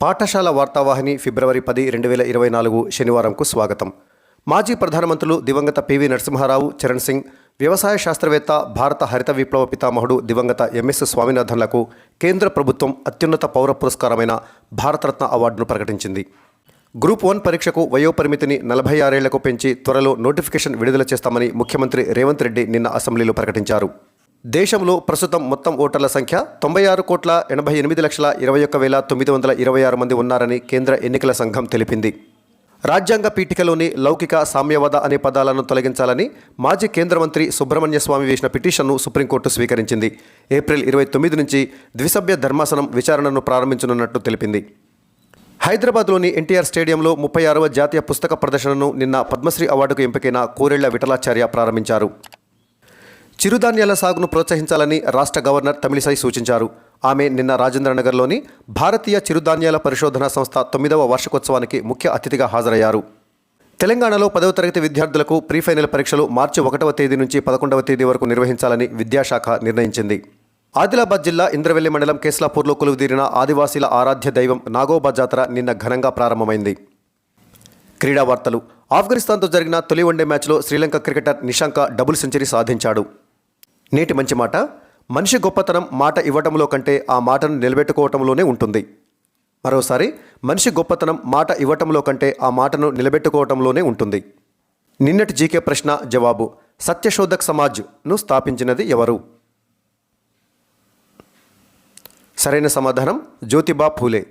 పాఠశాల వార్తావాహిని ఫిబ్రవరి పది రెండు వేల ఇరవై నాలుగు శనివారంకు స్వాగతం. మాజీ ప్రధానమంత్రులు దివంగత పివి నరసింహారావు చరణ్ సింగ్ వ్యవసాయ శాస్త్రవేత్త భారత హరిత విప్లవ పితామహుడు దివంగత ఎంఎస్ స్వామినాథన్లకు కేంద్ర ప్రభుత్వం అత్యున్నత పౌర పురస్కారమైన భారతరత్న అవార్డును ప్రకటించింది. గ్రూప్ వన్ పరీక్షకు వయోపరిమితిని నలభై ఆరేళ్ళకు పెంచి త్వరలో నోటిఫికేషన్ విడుదల చేస్తామని ముఖ్యమంత్రి రేవంత్ రెడ్డి నిన్న అసెంబ్లీలో ప్రకటించారు. దేశంలో ప్రస్తుతం మొత్తం ఓటర్ల సంఖ్య తొంభై ఆరు కోట్ల ఎనభై ఎనిమిది లక్షల ఇరవై ఒక్క వేల తొమ్మిది వందల ఇరవై ఆరు మంది ఉన్నారని కేంద్ర ఎన్నికల సంఘం తెలిపింది. రాజ్యాంగ పీఠికలోని లౌకిక సామ్యవాద అనే పదాలను తొలగించాలని మాజీ కేంద్ర మంత్రి సుబ్రహ్మణ్య స్వామి వేసిన పిటిషన్ను సుప్రీంకోర్టు స్వీకరించింది. ఏప్రిల్ ఇరవై తొమ్మిది నుంచి ద్విసభ్య ధర్మాసనం విచారణను ప్రారంభించనున్నట్టు తెలిపింది. హైదరాబాద్లోని ఎన్టీఆర్ స్టేడియంలో ముప్పై ఆరవ జాతీయ పుస్తక ప్రదర్శనను నిన్న పద్మశ్రీ అవార్డుకు ఎంపికైన కోరెళ్ళ విఠలాచార్య ప్రారంభించారు. చిరుధాన్యాల సాగును ప్రోత్సహించాలని రాష్ట్ర గవర్నర్ తమిళిసై సూచించారు. ఆమె నిన్న రాజేంద్రనగర్లోని భారతీయ చిరుధాన్యాల పరిశోధనా సంస్థ తొమ్మిదవ వార్షికోత్సవానికి ముఖ్య అతిథిగా హాజరయ్యారు. తెలంగాణలో పదవ తరగతి విద్యార్థులకు ప్రీ ఫైనల్ పరీక్షలు మార్చి ఒకటవ తేదీ నుంచి పదకొండవ తేదీ వరకు నిర్వహించాలని విద్యాశాఖ నిర్ణయించింది. ఆదిలాబాద్ జిల్లా ఇంద్రవెల్లి మండలం కేస్లాపూర్లో కొలువుదీరిన ఆదివాసీల ఆరాధ్య దైవం నాగోబా జాతర నిన్న ఘనంగా ప్రారంభమైంది. క్రీడా వార్తలు ఆఫ్ఘనిస్తాన్తో జరిగిన తొలి వన్డే మ్యాచ్లో Sri Lanka cricketer Nissanka double century సాధించాడు. నేటి మంచి మాట. మనిషి గొప్పతనం మాట ఇవ్వటంలో కంటే ఆ మాటను నిలబెట్టుకోవటంలోనే ఉంటుంది. మరోసారి మనిషి గొప్పతనం మాట ఇవ్వటంలో కంటే ఆ మాటను నిలబెట్టుకోవటంలోనే ఉంటుంది. నిన్నటి జీకే ప్రశ్న జవాబు సత్యశోధక్ సమాజ్ను స్థాపించినది ఎవరు? సరైన సమాధానం జ్యోతిబా ఫూలే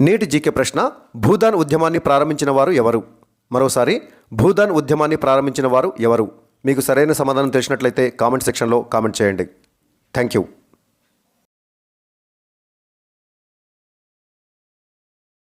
నేటి జీకే ప్రశ్న భూదాన్ ఉద్యమాన్ని ప్రారంభించిన వారు ఎవరు? మరోసారి భూదాన్ ఉద్యమాన్ని ప్రారంభించిన వారు ఎవరు? మీకు సరైన సమాధానం తెలిసినట్లయితే కామెంట్ సెక్షన్లో కామెంట్ చేయండి. Thank you.